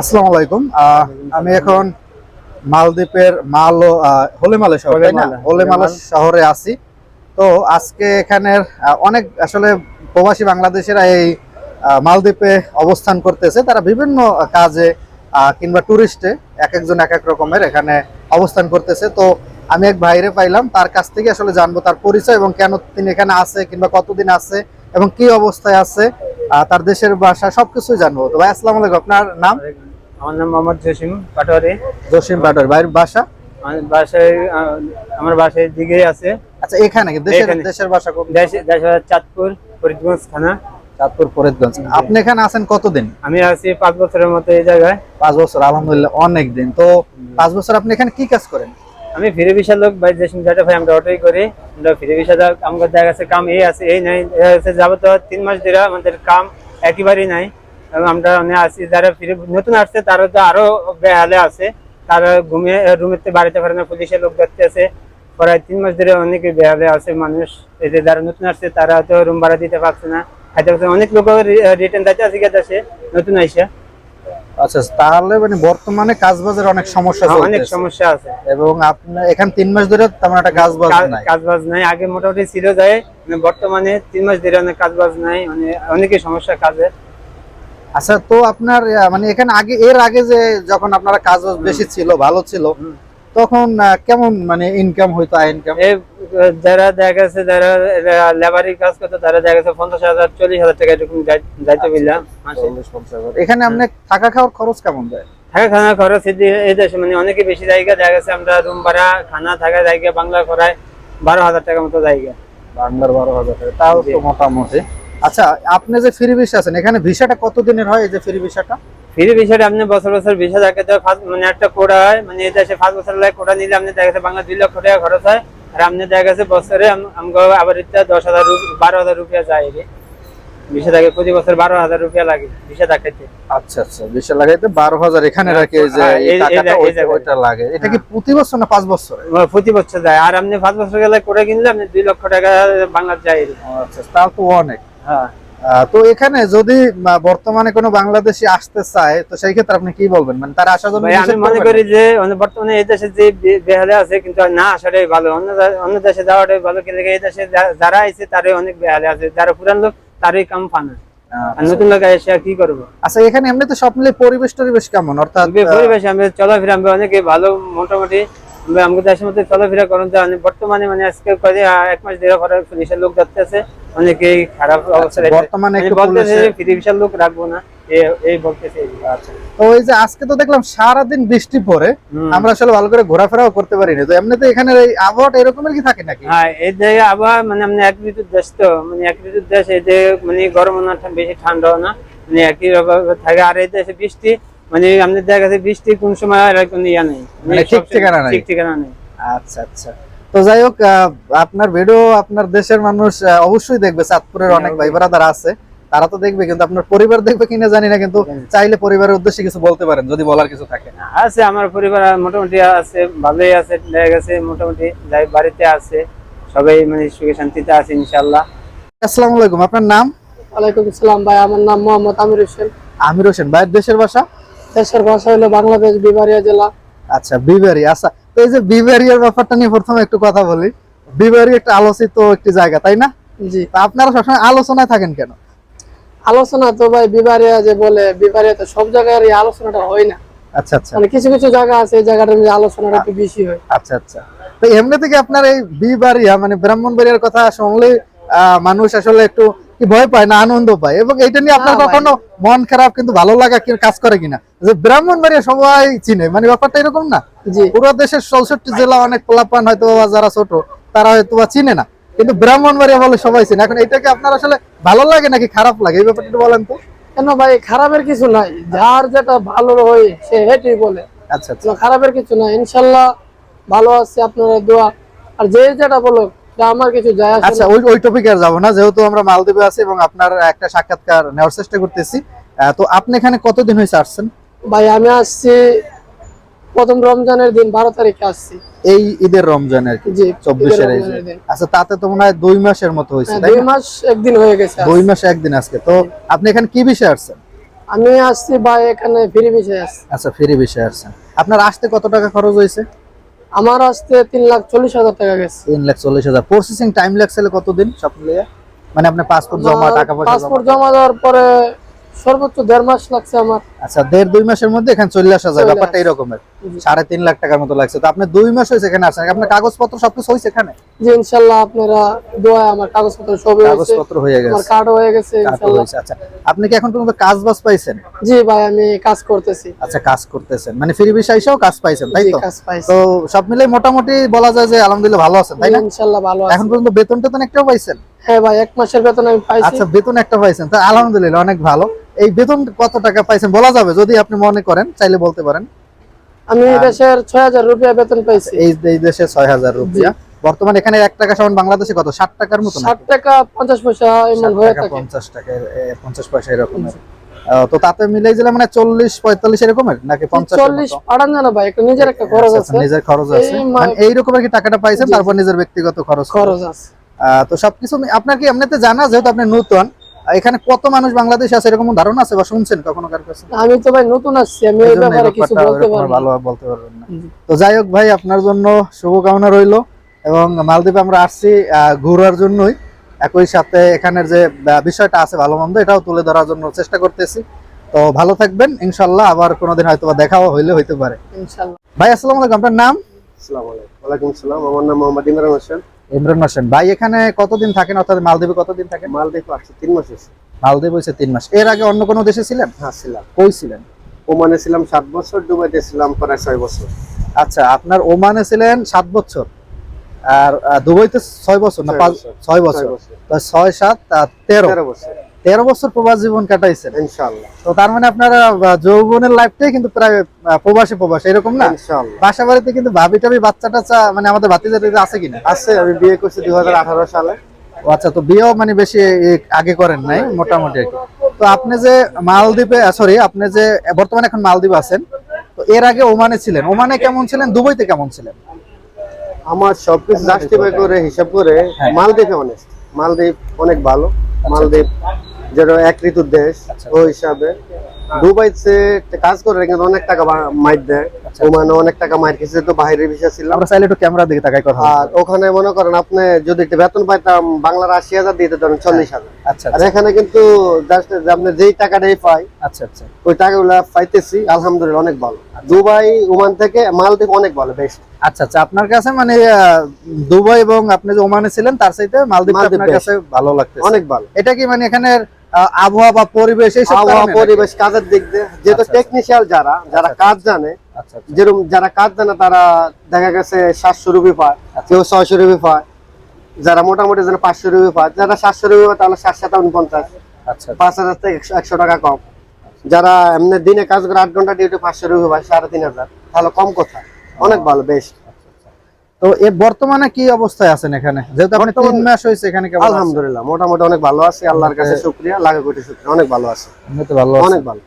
আসসালামু আলাইকুম। আমি এখন মালদ্বীপের মাল হোলেমালে শহর তাই না? হোলেমালে, শহরে আছি। তো আজকে এখানের অনেক আসলে প্রবাসী বাংলাদেশিরা এই মালদ্বীপে অবস্থান করতেছে। তারা বিভিন্ন কাজে কিংবা টুরিস্টে এক একজন এক এক রকমের এখানে অবস্থান করতেছে। তো আমি এক ভাইরে পাইলাম তার কাছ থেকে আসলে জানব তার পরিচয় এবং কেন তিনি এখানে আছে কিংবা কতদিন আছে এবং কি অবস্থায় আছে। তার দেশের ভাষা সবকিছুই জানব। তো ভাই আসসালামু আলাইকুম। আপনার নাম? আমার নাম মোহাম্মদ জসিম পাটোয়ারি। জসিম বাটর ভাইয়ের বাসা? আমার বাসায় আমার বাসায় দিকে আছে। আচ্ছা এখানে দেশের। দেশের বাসা কোন দেশ দেশ চাঁদপুর ফরিদগঞ্জ থানা। চাঁদপুর ফরিদগঞ্জ। আপনি এখানে আছেন কতদিন? আমি আছি পাঁচ বছরের মতো এই জায়গায়। পাঁচ বছর আলহামদুলিল্লাহ অনেক দিন। তো পাঁচ বছর আপনি এখানে কি কাজ করেন? আমি ফিরে বিশাল লোক ভাই জসিম জাটা ভাই আমরা অটোই করি। আমরা ফিরে বিশাল আমাদের দেখা গেছে কাম এই আছে এই নাই। যাব তো তিন মাস ধরে আমাদের কাম একেবারেই নাই। আমরা অনেক আছি যারা ফিরে নতুন আসছে তারা তো আরও বেহালে আছে। তারা ঘুমিয়ে রুমের বাড়িতে পারে না পুলিশের লোক দেখতে আছে। প্রায় তিন মাস ধরে অনেকে বেহালে আছে মানুষ। এই যে যারা নতুন আসছে তারা তো রুম ভাড়া দিতে পারছে না। খাইতে পারছে অনেক লোক রিটার্ন আছে গেছে নতুন আইসা। আচ্ছা তাহলে মানে বর্তমানে কাজ বাজের অনেক সমস্যা অনেক সমস্যা আছে। এবং আপনার এখানে তিন মাস ধরে তেমন একটা কাজ বাজ কাজ- নাই। কাজবাজ নাই। আগে মোটামুটি ছিল যায় মানে বর্তমানে তিন মাস ধরে অনেক কাজবাজ নাই মানে অনেকই সমস্যা কাজের। আচ্ছা তো আপনার মানে এখানে আগে এর আগে যে যখন আপনার কাজ বেশি ছিল ভালো ছিল তখন কেমন মানে ইনকাম হইতো ইনকাম যারা দেখা গেছে যারা লেবারি কাজ করতো তারা দেখা গেছে পঞ্চাশ হাজার চল্লিশ হাজার টাকা এরকম যাই- যাইতে বুঝলাম মাসে এখানে আপনি থাকা খাওয়ার খরচ কেমন যায়? থাকা খানা খরচ এই দেশে মানে অনেকে বেশি জায়গা দেখা গেছে আমরা রুম ভাড়া খানা থাকা জায়গা বাংলা করায় বারো হাজার টাকা মতো জায়গা। বাংলার বারো হাজার টাকা তাও তো মোটামুটি। আচ্ছা আপনি যে ফ্রি ভিসা আছেন এখানে ভিসাটা কতদিনের হয় এই যে ফ্রি ভিসাটা? ফিরে বিষয়টা আপনি বছর বছর ভিসা থাকে তো মানে একটা কোটা হয় মানে এই দেশে পাঁচ বছর লাগে কোটা নিলে আপনি দেখা গেছে বাংলা দুই লক্ষ টাকা খরচ হয় আর আপনি দেখা গেছে বছরে আবার দশ হাজার বারো হাজার রুপিয়া যায় রে ভিসা থাকে প্রতি বছর বারো হাজার রুপিয়া লাগে ভিসা দেখাইতে। আচ্ছা আচ্ছা ভিসা লাগাইতে বারো হাজার এখানে রাখে এই যে হ্যাঁ, ওইটা- লাগে। এটা কি প্রতি বছর না পাঁচ বছর? প্রতি বছর যায়। আর আপনি পাঁচ বছর গেলে করে কিনলে আপনি দুই লক্ষ টাকা বাংলা যায়। আচ্ছা তাও তো অনেক। হ্যাঁ তো এখানে যদি বর্তমানে কোনো বাংলাদেশি আসতে চায় তো সেই ক্ষেত্রে আপনি কি বলবেন? মানে তারা আসার জন্য আমি মনে করি যে মানে বর্তমানে এই দেশে যে বেহালে আছে কিন্তু না আসাটাই ভালো। অন্য অন্য দেশে যাওয়াটাই ভালো কিন্তু এই দেশে যারা আইছে তারাই অনেক বেহালে আছে। যারা পুরান লোক তারই কাম পানা আচ্ছা। নতুন লোক এসে কি করব? আচ্ছা এখানে এমনিতে সব মিলে পরিবেশ টরিবেশ কেমন? অর্থাৎ পরিবেশ আমি চলাফেরা আমি অনেকে ভালো মোটামুটি আমাদের দেশের মধ্যে চলাফেরা করেন যে বর্তমানে মানে আজকে কয়ে এক মাস দেড় ঘরে পুলিশের লোক যাচ্ছে আছে অনেকেই খারাপ অবস্থা আচ্ছা, বর্তমানে একটু বলতেছে পুলিশের- লোক রাখব না এই- এই বলতেছে আচ্ছা। তো ওই যে আজকে তো দেখলাম সারাদিন বৃষ্টি পড়ে আমরা আসলে ভালো করে ঘোরাফেরাও করতে পারিনি। তো এমনিতে এখানে এই আবহাওয়াটা এরকমের কি থাকে নাকি? হ্যাঁ এই জায়গায় আবার মানে এক ঋতুর দেশ তো মানে এক ঋতুর দেশ এই যে মানে গরম না বেশি ঠান্ডাও না মানে একই রকম থাকে। আর এই দেশে বৃষ্টি মানে আপনি দেখা গেছে বৃষ্টি কোন সময় আর কোনো ইয়া নেই। মানে ঠিক ঠিকানা নাই। ঠিক ঠিকানা নেই। আচ্ছা আচ্ছা। তো যাই হোক আপনার ভিডিও আপনার দেশের মানুষ অবশ্যই দেখবে। চাঁদপুরের অনেক ভাই ব্রাদার আছে। তারা তো দেখবে কিন্তু আপনার পরিবার দেখবে কিনা জানি না কিন্তু চাইলে পরিবারের উদ্দেশ্যে কিছু বলতে পারেন যদি বলার কিছু থাকে। আছে আমার পরিবার মোটামুটি আছে ভালোই আছে দেখা গেছে মোটামুটি যাই বাড়িতে আছে সবাই মানে সুখে শান্তিতে আছে ইনশাআল্লাহ। আসসালামু আলাইকুম আপনার নাম? ওয়ালাইকুম আসসালাম ভাই আমার নাম মোহাম্মদ আমির হোসেন। আমির হোসেন ভাইয়ের দেশের ভাষা? দেশের ভাষা হলো বাংলাদেশ জেলা। আচ্ছা আচ্ছা তো এই যে ব্যাপারটা নিয়ে প্রথমে একটু কথা বলি। একটা আলোচিত একটি জায়গা তাই না? জি। আপনারা সবসময় আলোচনায় থাকেন কেন? আলোচনা তো ভাই যে বলে তো সব জায়গায় এই আলোচনাটা হয় না। আচ্ছা আচ্ছা। মানে কিছু কিছু জায়গা আছে এই জায়গাটার মধ্যে আলোচনাটা একটু বেশি হয়। আচ্ছা আচ্ছা। তো এমনি থেকে আপনার এই বিবারিয়া মানে ব্রাহ্মণবাড়িয়ার কথা শুনলে আহ, মানুষ আসলে একটু ভয় পায় না আনন্দ পায়? এবং এটা নিয়ে আপনার কখনো মন খারাপ কিন্তু ভালো লাগা কাজ করে কিনা? যে ব্রাহ্মণবাড়িয়া সবাই চিনে। মানে ব্যাপারটা এরকম না। জি। পুরো দেশের চৌষট্টি জেলা অনেক পোলাপান হয়তো বা যারা ছোট তারা হয়তো বা চিনে না। কিন্তু ব্রাহ্মণবাড়িয়া বলে সবাই চিনে। এখন এটাকে আপনার আসলে ভালো লাগে নাকি খারাপ লাগে? এই ব্যাপারটা বলেন তো। কেন ভাই খারাপের কিছু নাই। যার যেটা ভালো হয় সে হেঁটেই বলে। আচ্ছা আচ্ছা। খারাপের কিছু নাই। ইনশাল্লাহ ভালো আছে আপনারা দোয়া। আর যে যেটা বলো আমার কিছু যায় আচ্ছা ওই ওই টপিকে আর যাব না। যেহেতু আমরা মালদ্বীপে আছি এবং আপনার একটা সাক্ষাৎকার নেওয়ার চেষ্টা করতেছি তো আপনি এখানে কতদিন হয়েছে আসছেন? ভাই আমি আসছি প্রথম রমজানের দিন বারো তারিখে আসছি। এই ঈদের রমজান আর কি চব্বিশের। আচ্ছা তাতে তো মনে হয় দুই মাসের মতো হয়েছে হ্যাঁ, দুই মাস একদিন হয়ে গেছে দুই মাসে একদিন আজকে। তো আপনি এখানে কি বিষয়ে আসছেন? আমি আসছি ভাই এখানে ফ্রি বিষয় আসছি। আচ্ছা ফ্রি বিষয়ে আসছেন। আপনার আসতে কত টাকা খরচ হয়েছে? আমার আসতে তিন লাখ চল্লিশ হাজার টাকা গেছে। তিন লাখ চল্লিশ হাজার। প্রসেসিং টাইম লাগছে কতদিন সব মিলিয়ে? মানে আপনার পাসপোর্ট জমা টাকা পয়সা পাসপোর্ট জমা দেওয়ার পরে সর্বোচ্চ দেড় মাস লাগছে আমার। আচ্ছা দেড় দুই মাসের মধ্যে এখানে চলে আসা যায়। ব্যাপারটা। এরকমের। সাড়ে তিন লাখ টাকার মতো লাগছে। তো আপনি দুই মাস হয়েছে এখানে আসেন আপনার কাগজপত্র সবকিছু হয়েছে এখানে? যে ইনশাল্লাহ আপনারা দোয়া আমার কাগজপত্র হয়েছে। কাগজপত্র হয়ে আমার কার্ড হয়ে গেছে আচ্ছা আপনি কি এখন কাজ বাজ পাইছেন? জি ভাই আমি কাজ করতেছি। আচ্ছা কাজ করতেছেন। মানে ফ্রি বিষয় হিসেবেও কাজ পাইছেন তাই তো? তো সব মিলে মোটামুটি বলা যায় যে আলহামদুলিল্লাহ ভালো আছেন তাই না? ইনশাল্লাহ ভালো এখন পর্যন্ত বেতন টেতন একটাও পাইছেন? হ্যাঁ ভাই এক মাসের বেতন আমি পাইছি। আচ্ছা বেতন একটা পাইছেন। তা আলহামদুলিল্লাহ অনেক ভালো। এই বেতন কত টাকা পাইছেন? বলা যাবে যদি আপনি মনে করেন চাইলে বলতে পারেন। আমি দেশের ছয় হাজার রুপিয়া বেতন পাইছি। এই এই দেশে ছয় হাজার রুপিয়া। বর্তমানে এখানে এক টাকা সমান বাংলাদেশে কত? ষাট টাকার মতো ষাট টাকা পঞ্চাশ পয়সা এমন হয়ে থাকে। পঞ্চাশ টাকা পঞ্চাশ পয়সা এরকমের আহ, তো তাতে মিলাই দিলে মানে চল্লিশ পঁয়তাল্লিশ এরকমের? নাকি পঞ্চাশ চল্লিশ পাঠান জানা ভাই একটু নিজের একটা খরচ আছে। নিজের খরচ আছে। মানে এইরকম আর কি টাকাটা পাইছেন। তারপর নিজের ব্যক্তিগত খরচ? খরচ আছে। তো সবকিছু আপনার কি এমনিতে জানা যেহেতু আপনি নতুন এখানে কত মানুষ বাংলাদেশ আছে এরকম ধারণা আছে বা শুনছেন কখনো কার কাছে? আমি তো ভাই নতুন আসছি আমি এই ব্যাপারে কিছু বলতে পারব ভালো। বলতে পারবেন না। তো যাই হোক ভাই আপনার জন্য শুভকামনা রইল এবং মালদ্বীপে আমরা আসছি ঘোরার জন্যই। একই সাথে এখানের যে বিষয়টা আছে ভালো মন্দ এটাও তুলে ধরার জন্য চেষ্টা করতেছি। তো ভালো থাকবেন ইনশাল্লাহ আবার কোনোদিন হয়তো বা দেখাও হইলে হইতে পারে। ইনশাল্লাহ। ভাই আসসালামু আলাইকুম আপনার নাম? আসসালামু আলাইকুম। ওয়ালাইকুম আসসালাম। আমার নাম মোহাম্মদ ইমরান হোসেন। ইমরান হোসেন। ভাই এখানে কতদিন থাকেন? অর্থাৎ মালদ্বীপে কতদিন থাকেন? মালদ্বীপ আসছে তিন মাস এসে মালদ্বীপ হয়েছে তিন মাস। এর আগে অন্য কোনো দেশে ছিলেন? হ্যাঁ ছিলাম। কই ছিলেন? ওমানে ছিলাম সাত বছর দুবাইতে ছিলাম প্রায় ছয় বছর। আচ্ছা আপনার ওমানে ছিলেন সাত বছর আর দুবাইতে ছয় বছর না ছয় পাঁচ বছর। ছয় বছর। ছয় সাত তেরো। তেরো বছর। তেরো বছর প্রবাস জীবন কাটাইছেন। ইনশাআল্লাহ। তো তার মানে আপনার যৌবনের লাইফটাই কিন্তু প্রায় প্রবাসী প্রবাসী এরকম না? বাসা বাড়িতে কিন্তু ভাবি টাবি বাচ্চা টাচ্চা মানে আমাদের ভাতিজা আছে কিনা? আছে আমি বিয়ে করছি দুই হাজার আঠারো সালে। আচ্ছা তো বিয়েও মানে বেশি আগে করেন নাই মোটামুটি। তো আপনি যে মালদ্বীপে সরি আপনি যে বর্তমানে এখন মালদ্বীপ আছেন তো এর আগে ওমানে ছিলেন। ওমানে কেমন ছিলেন? দুবাইতে কেমন ছিলেন? আমার সবকিছু জাস্টিফাই করে হিসাব করে হ্যাঁ। মালদ্বীপে অনেস্ট মালদ্বীপ অনেক ভালো। মালদ্বীপ যেটা এক ঋতুর দেশ আচ্ছা। ওই হিসাবে। দুবাইতে কাজ করে কিন্তু অনেক টাকা মাইর দেয়। আচ্ছা। ওমানে অনেক টাকা মাইর খেয়েছে তো বাইরের ছিলাম আমরা চাইলে একটু ক্যামেরার দিকে তাকাই কথা আর ওখানে মনে করেন আপনি যদি একটু বেতন পাইতাম বাংলার আশি হাজার দিতে ধরেন চল্লিশ হাজার। আচ্ছা আর এখানে কিন্তু জাস্ট আপনি যেই টাকাটাই পাই আচ্ছা আচ্ছা। ওই টাকাগুলা পাইতেছি আলহামদুলিল্লাহ অনেক ভালো। দুবাই ওমান থেকে মালদ্বীপ অনেক ভালো বেস্ট আচ্ছা আচ্ছা। আপনার কাছে মানে দুবাই এবং আপনি যে ওমানে ছিলেন তার চাইতে মালদ্বীপ আপনার কাছে ভালো লাগতেছে। অনেক ভালো। এটা কি মানে এখানের আহ, আবহাওয়া বা পরিবেশ এই আবহাওয়া পরিবেশ কাজের দিক দিয়ে। যেহেতু আচ্ছা, আচ্ছা। টেকনিশিয়াল যারা যারা আচ্ছা, কাজ জানে আচ্ছা আচ্ছা। যেরকম যারা কাজ জানে তারা দেখা গেছে সাতশো রুপি পায় আচ্ছা। কেউ ছয়শো রুপি পায়। যারা মোটামুটি যারা পাঁচশো রুপি পায় যারা সাতশো রুপি পায় তাহলে সাত সাত উনপঞ্চাশ আচ্ছা পাঁচ হাজার থেকে একশো- টাকা কম। যারা এমনি দিনে কাজ করে আট ঘণ্টা ডিউটি পাঁচশো রুপি পায় সাড়ে তিন হাজার। তাহলে কম কথা। অনেক ভালো বেস্ট তো এর বর্তমানে কি অবস্থায় আছেন এখানে? যেহেতু আপনি তিন মাস হয়েছে এখানে কেমন আলহামদুলিল্লাহ মোটামুটি অনেক ভালো আছে আল্লাহর কাছে শুক্রিয়া লাগে কোটি শুক্রিয়া অনেক ভালো আছে। এমনিতে ভালো আছেন? অনেক ভালো।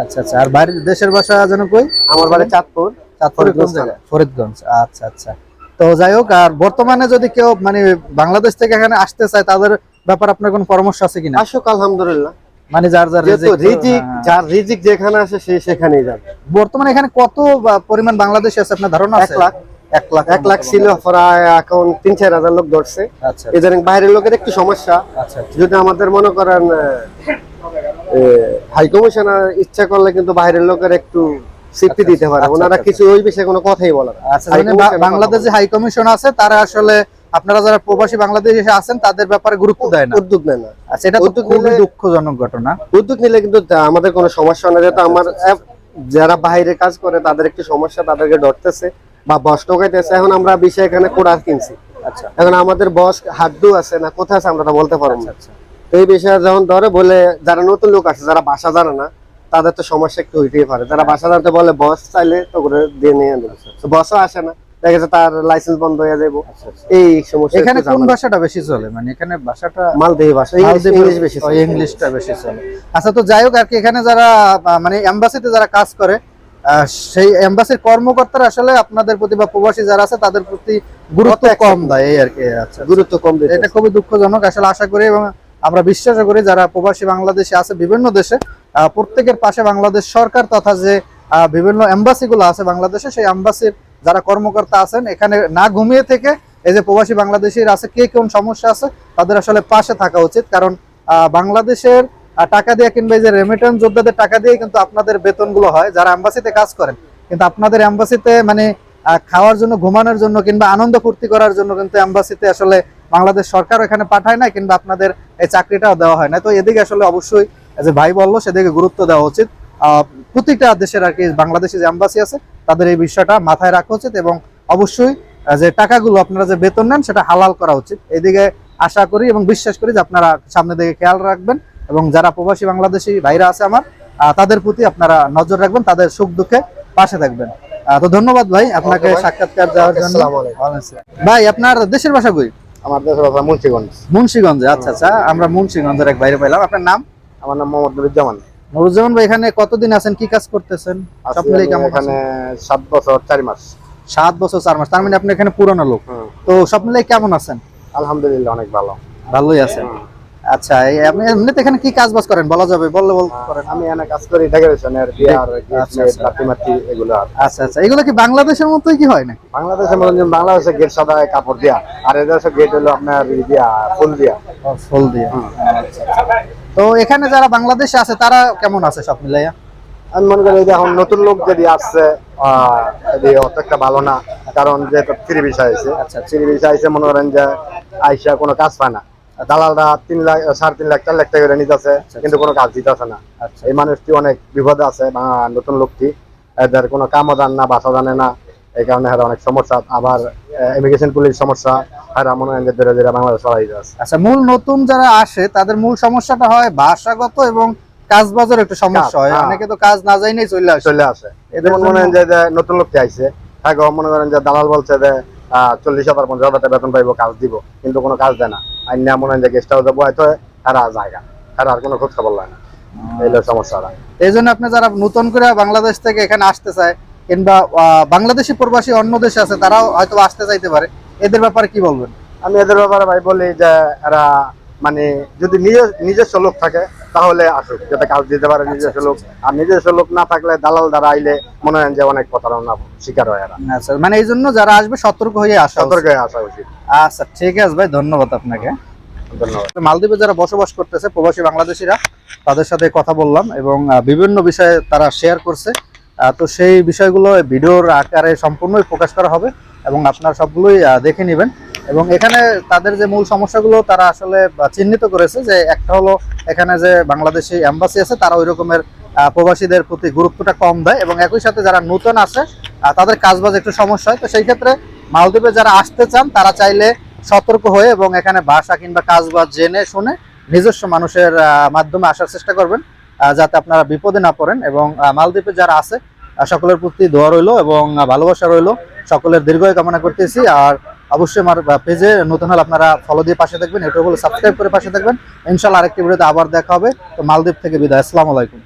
আচ্ছা আচ্ছা। আর বাড়ির দেশের ভাষা যেন কই? আমার বাড়ি চাঁদপুর চাঁদপুরের কোন ফরিদগঞ্জ আচ্ছা আচ্ছা। তো যাই হোক আর বর্তমানে যদি কেউ মানে বাংলাদেশ থেকে এখানে আসতে চায় তাদের ব্যাপার আপনার কোনো পরামর্শ আছে কিনা? আসুক আলহামদুলিল্লাহ। মানে যার যার রিজিক- হ্যাঁ। যার রিজিক যেখানে আসে সে সেখানেই যাবে। বর্তমানে এখানে কত পরিমাণ বাংলাদেশি আছে? আপনার ধারণা আছে? লাখ। এক লাখ এক লাখ ছিল প্রায় এখন তিন চার হাজার লোক ধরছে। আচ্ছা ইদানিং বাইরের লোকের একটু সমস্যা। আচ্ছা যদি আমাদের মনে করেন হাই কমিশনার ইচ্ছা করলে কিন্তু বাইরের লোকের একটু স্বীকৃতি আচ্ছা, দিতে পারে। আচ্ছা, ওনারা আচ্ছা, কিছু ওই বিষয়ে কোনো কথাই বলে না। আচ্ছা High Commission বা- এর বাংলাদেশে হাই কমিশন আছে তারা আসলে আপনারা যারা প্রবাসী বাংলাদেশে আছেন তাদের ব্যাপারে গুরুত্ব দেয় না। উদ্যোগ নেয় না। আচ্ছা এটা তো উদ্যোগ খুবই নিলে- দুঃখজনক ঘটনা। উদ্যোগ নিলে কিন্তু আমাদের কোনো সমস্যা না। যেহেতু আমার যারা বাইরে কাজ করে তাদের একটু সমস্যা তাদেরকে ধরতেছে। বা বস টোকাইতেছে এখন আমরা বিষয় এখানে কোড়া কিনছি। আচ্ছা। এখন আমাদের বস হাড্ডু আছে না কোথায় আছে আমরা তা বলতে পারব না। আচ্ছা তো এই বিষয়ে যখন ধরে বলে যারা নতুন লোক আছে যারা ভাষা জানে না তাদের তো সমস্যা একটু হইতেই পারে। যারা ভাষা জানতে বলে বস চাইলে তো করে দিয়ে নিয়ে তো বসও আসে না দেখা যাচ্ছে তার লাইসেন্স বন্ধ হয়ে যাব এই সমস্যা এখানে একটু কোন ভাষাটা বেশি চলে? মানে এখানে ভাষাটা মালদ্বীপ ভাষা ইংলিশ ইংলিশ বেশি ইংলিশটা বেশি চলে। আচ্ছা তো যাই হোক আর কি এখানে যারা মানে এম্বাসিতে যারা কাজ করে সেই এম্বাসির কর্মকর্তারা আসলে আপনাদের প্রতি বা প্রবাসী যারা আছে তাদের প্রতি গুরুত্ব কম দেয় এই আর কি আচ্ছা। গুরুত্ব কম দেয় এটা খুবই দুঃখজনক। আসলে আশা করি এবং আমরা বিশ্বাস করি যারা প্রবাসী বাংলাদেশে আছে বিভিন্ন দেশে প্রত্যেকের পাশে বাংলাদেশ সরকার তথা যে আহ, বিভিন্ন এম্বাসি গুলো আছে বাংলাদেশে সেই এম্বাসির যারা কর্মকর্তা আছেন এখানে না ঘুমিয়ে থেকে এই যে প্রবাসী বাংলাদেশির আছে কে কোন সমস্যা আছে তাদের আসলে পাশে থাকা উচিত। কারণ আহ, বাংলাদেশের টাকা দিয়ে এই যে রেমিটেন্স যোদ্ধাদের টাকা দিয়ে কিন্তু আপনাদের বেতনগুলো হয়, যারা এম্বাসিতে কাজ করেন। কিন্তু আপনাদের এম্বাসিতে মানে খাওয়ার জন্য, ঘুমানোর জন্য কিংবা আনন্দ ফুর্তি করার জন্য কিন্তু এম্বাসিতে আসলে বাংলাদেশ সরকার এখানে পাঠায় না কিংবা আপনাদের এই চাকরিটাও দেওয়া হয় না তো এদিকে আসলে অবশ্যই যে ভাই বলল, সেদিকে গুরুত্ব দেওয়া উচিত। প্রতিটা দেশের আর কি বাংলাদেশে যে এম্বাসি আছে, তাদের এই বিষয়টা মাথায় রাখা উচিত এবং অবশ্যই যে টাকাগুলো আপনারা যে বেতন নেন, সেটা হালাল করা উচিত। এদিকে আশা করি এবং বিশ্বাস করি যে আপনারা সামনে দিকে খেয়াল রাখবেন। এবং যারা প্রবাসী বাংলাদেশি ভাইরা আছে আমার তাদের প্রতি আপনারা নজর রাখবেন তাদের সুখ দুঃখে পাশে থাকবেন। তো ধন্যবাদ ভাই আপনাকে সাক্ষাৎকার দেওয়ার জন্য। ভাই আপনার দেশের ভাষা কই? আমার দেশের কথা মুন্সিগঞ্জ। মুন্সিগঞ্জে আচ্ছা আচ্ছা আমরা মুন্সিগঞ্জের এক বাইরে পাইলাম। আপনার নাম? আমার নাম মোহাম্মদ নুরুজ্জামান। নুরুজ্জামান ভাই এখানে কতদিন আছেন? কি কাজ করতেছেন? এখানে সাত বছর চার মাস। সাত বছর চার মাস তার মানে আপনি এখানে পুরনো লোক। তো সব কেমন আছেন? আলহামদুলিল্লাহ অনেক ভালো। ভালোই আছেন। আচ্ছা আপনি এমনিতে এখানে কি কাজ বাজ করেন? বলা যাবে বললে বলতে পারেন আমি এনে কাজ করি ডেকোরেশনের বিয়ার আচ্ছা, আচ্ছা। এগুলো আচ্ছা আচ্ছা। এগুলো কি বাংলাদেশের মতোই কি হয় না বাংলাদেশে মনে হয় বাংলাদেশে গেট সাদা কাপড় দিয়া। আর এদেশে গেট হলো আপনার দিয়া ফুল দিয়া। ফুল দিয়ে। আচ্ছা, আচ্ছা। তো এখানে যারা বাংলাদেশে আছে তারা কেমন আছে সব মিলাইয়া? আমি মনে করি যে এখন নতুন লোক যদি আসছে অত একটা ভালো না। কারণ যেহেতু ফ্রি বিষয় আছে আচ্ছা, ফ্রি বিষয় আছে মনে করেন যে আইসা কোনো কাজ পায় না। দালালরা তিন লাখ সাড়ে তিন লাখ চার লাখ টাকা করে নিতেছে কিন্তু কোনো কাজ দিতেছে না। আচ্ছা। এই মানুষটি অনেক বিপদে আছে নতুন লোকটি এদের কোনো কামও জান না বাসা জানে না এই কারণে এরা অনেক সমস্যা। আবার ইমিগ্রেশন পুলিশ সমস্যা এরা মনে হয় ধীরে ধীরে বাংলাদেশ চলাই যাচ্ছে। আচ্ছা মূল নতুন যারা আসে তাদের মূল সমস্যাটা হয় ভাষাগত এবং কাজবাজের একটু সমস্যা হয়। হ্যাঁ। অনেকে তো কাজ না জানেই চলে আসে। চলে আসে। এদের মনে হয় যে নতুন লোকটি আইছে তাকে মনে করেন যে দালাল বলছে যে আহ, চল্লিশ হাজার পঞ্চাশ হাজার টাকা বেতন পাইবো কাজ দিব কিন্তু কোনো কাজ দেয় না। আর না মনে হয় যে গেস্ট হাউসে বয়তো তারা জায়গা তারা আর কোনো খোঁজ খবর লাগে না। এই সমস্যাটা এই জন্য আপনি যারা নতুন করে বাংলাদেশ থেকে এখানে আসতে চায় কিংবা বাংলাদেশি প্রবাসী অন্য দেশে আছে তারাও হয়তো আসতে চাইতে পারে। এদের ব্যাপারে কি বলবেন? আমি এদের ব্যাপারে ভাই বলি যে এরা মানে যদি নিজে- নিজস্ব লোক থাকে তাহলে আসুক। যাতে কাজ দিতে পারে নিজস্ব লোক। আর নিজস্ব লোক না থাকলে দালাল দ্বারা আইলে মনে হয় যে অনেক প্রতারণা শিকার হয় এরা। আচ্ছা মানে এই জন্য যারা আসবে সতর্ক হয়ে আসা সতর্ক হয়ে আসা উচিত। আচ্ছা ঠিক আছে ভাই ধন্যবাদ আপনাকে। ধন্যবাদ। মালদ্বীপে যারা বসবাস করতেছে প্রবাসী বাংলাদেশিরা তাদের সাথে কথা বললাম এবং বিভিন্ন বিষয়ে তারা শেয়ার করছে। তো সেই বিষয়গুলো ভিডিওর আকারে সম্পূর্ণই প্রকাশ করা হবে এবং আপনারা সবগুলোই দেখে নেবেন। এবং এখানে তাদের যে মূল সমস্যাগুলো তারা আসলে চিহ্নিত করেছে যে একটা হলো এখানে যে বাংলাদেশি এম্বাসি আছে, তারা ওই রকমের প্রবাসীদের প্রতি গুরুত্বটা কম দেয় এবং একই সাথে যারা নতুন আছে তাদের কাজবাজ একটু সমস্যা হয়। তো সেই ক্ষেত্রে মালদ্বীপে যারা আসতে চান, তারা চাইলে সতর্ক হয়ে এবং এখানে ভাষা কিংবা কাজবাজ জেনে শুনে নিজস্ব মানুষের মাধ্যমে আসার চেষ্টা করবেন যাতে আপনারা বিপদে না পড়েন এবং মালদ্বীপে যারা আছে সকলের প্রতি দোয়া রইল এবং ভালোবাসা রইল। সকলের দীর্ঘায়ু কামনা করতেছি আর অবশ্যই আমার পেজে নতুন হলে আপনারা ফলো দিয়ে পাশে থাকবেন ইউটিউব সাবস্ক্রাইব করে পাশে থাকবেন। ইনশাল্লাহ আরেকটি ভিডিওতে আবার দেখা হবে। তো মালদ্বীপ থেকে বিদায়। আসসালামু আলাইকুম।